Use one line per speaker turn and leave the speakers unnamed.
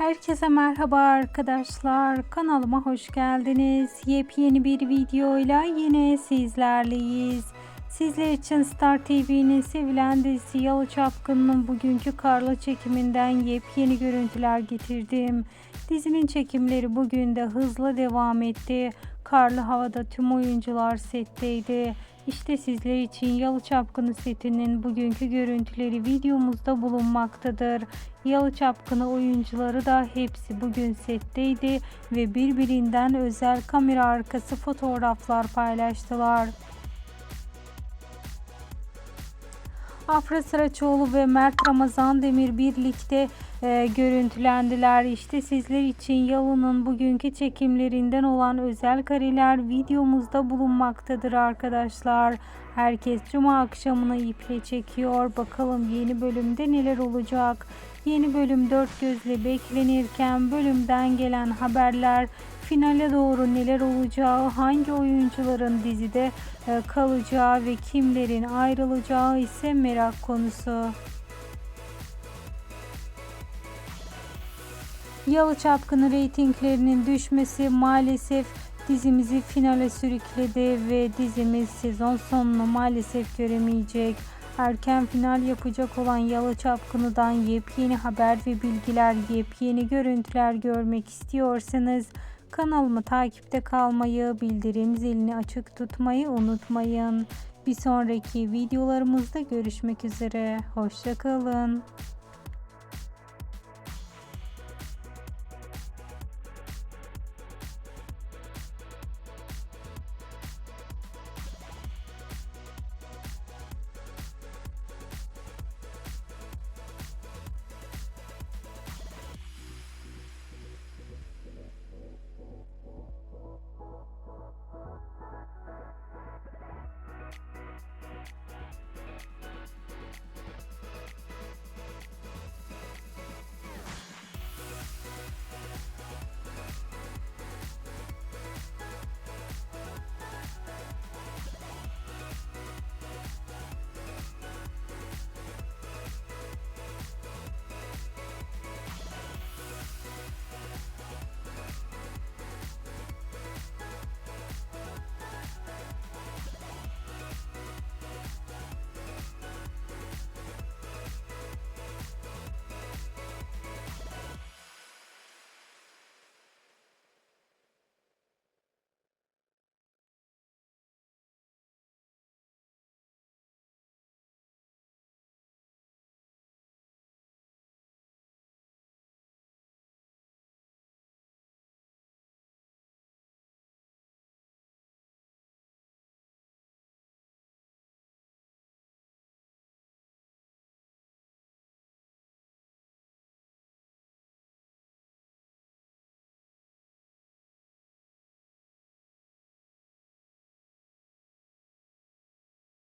Herkese merhaba arkadaşlar. Kanalıma hoş geldiniz. Yepyeni bir videoyla yine sizlerleyiz. Sizler için Star TV'nin sevilen dizisi Yalı Çapkın'ın bugünkü karla çekiminden yepyeni görüntüler getirdim. Dizinin çekimleri bugün de hızla devam etti. Karlı havada tüm oyuncular setteydi. İşte sizler için Yalı Çapkını setinin bugünkü görüntüleri videomuzda bulunmaktadır. Yalı Çapkını oyuncuları da hepsi bugün setteydi ve birbirinden özel kamera arkası fotoğraflar paylaştılar. Afra Saraçoğlu ve Mert Ramazan Demir birlikte e, görüntülendiler. İşte sizler için Yalı'nın bugünkü çekimlerinden olan özel kareler videomuzda bulunmaktadır arkadaşlar. Herkes cuma akşamını iple çekiyor. Bakalım yeni bölümde neler olacak? Yeni bölüm dört gözle beklenirken bölümden gelen haberler finale doğru neler olacağı, hangi oyuncuların dizide e, kalacağı ve kimlerin ayrılacağı ise merak konusu. Yalı Çapkını reytinglerinin düşmesi maalesef dizimizi finale sürükledi ve dizimiz sezon sonunu maalesef göremeyecek. Erken final yapacak olan Yalı Çapkını'dan yepyeni haber ve bilgiler, yepyeni görüntüler görmek istiyorsanız kanalımı takipte kalmayı, bildirim zilini açık tutmayı unutmayın. Bir sonraki videolarımızda görüşmek üzere. Hoşçakalın.